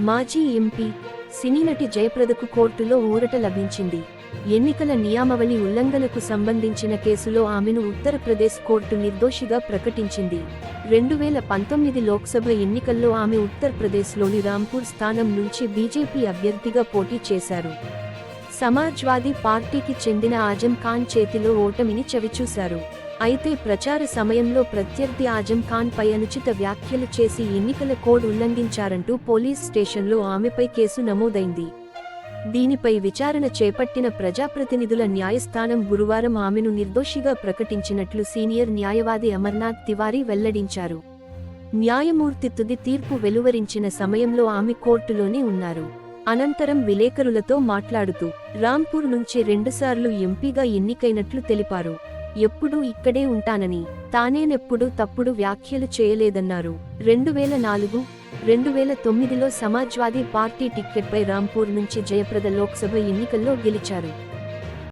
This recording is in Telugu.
మాజీ ఎంపీ సినీనటి జయప్రదకు కోర్టులో ఊరట లభించింది. ఎన్నికల నియామవళి ఉల్లంఘనకు సంబంధించిన కేసులో ఆమెను ఉత్తరప్రదేశ్ కోర్టు నిర్దోషిగా ప్రకటించింది. రెండు వేల పంతొమ్మిది లోక్సభ ఎన్నికల్లో ఆమె ఉత్తరప్రదేశ్లోని రాంపూర్ స్థానం నుంచి బీజేపీ అభ్యర్థిగా పోటీ చేశారు. సమాజ్వాదీ పార్టీకి చెందిన ఆజం ఖాన్ చేతిలో ఓటమిని చవిచూశారు. అయితే ప్రచార సమయంలో ప్రత్యర్థి ఆజం ఖాన్ పై అనుచిత వ్యాఖ్యలు చేసి ఎన్నికల కోడ్ ఉల్లంఘించారంటూ పోలీస్ స్టేషన్లో ఆమెపై కేసు నమోదైంది. దీనిపై విచారణ చేపట్టిన ప్రజాప్రతినిధుల న్యాయస్థానం గురువారం ఆమెను నిర్దోషిగా ప్రకటించినట్లు సీనియర్ న్యాయవాది అమర్నాథ్ తివారీ వెల్లడించారు. న్యాయమూర్తి తుది తీర్పు వెలువరించిన సమయంలో ఆమె కోర్టులోనే ఉన్నారు. అనంతరం విలేకరులతో మాట్లాడుతూ రాంపూర్ నుంచి రెండుసార్లు ఎంపీగా ఎన్నికైనట్లు తెలిపారు. ఎప్పుడూ ఇక్కడే ఉంటానని తానేనెప్పుడూ తప్పుడు వ్యాఖ్యలు చేయలేదన్నారు. రెండు వేల నాలుగు రెండు వేల తొమ్మిదిలో సమాజ్వాదీ పార్టీ టిక్కెట్పై రాంపూర్ నుంచి జయప్రద లోక్సభ ఎన్నికల్లో గెలిచారు.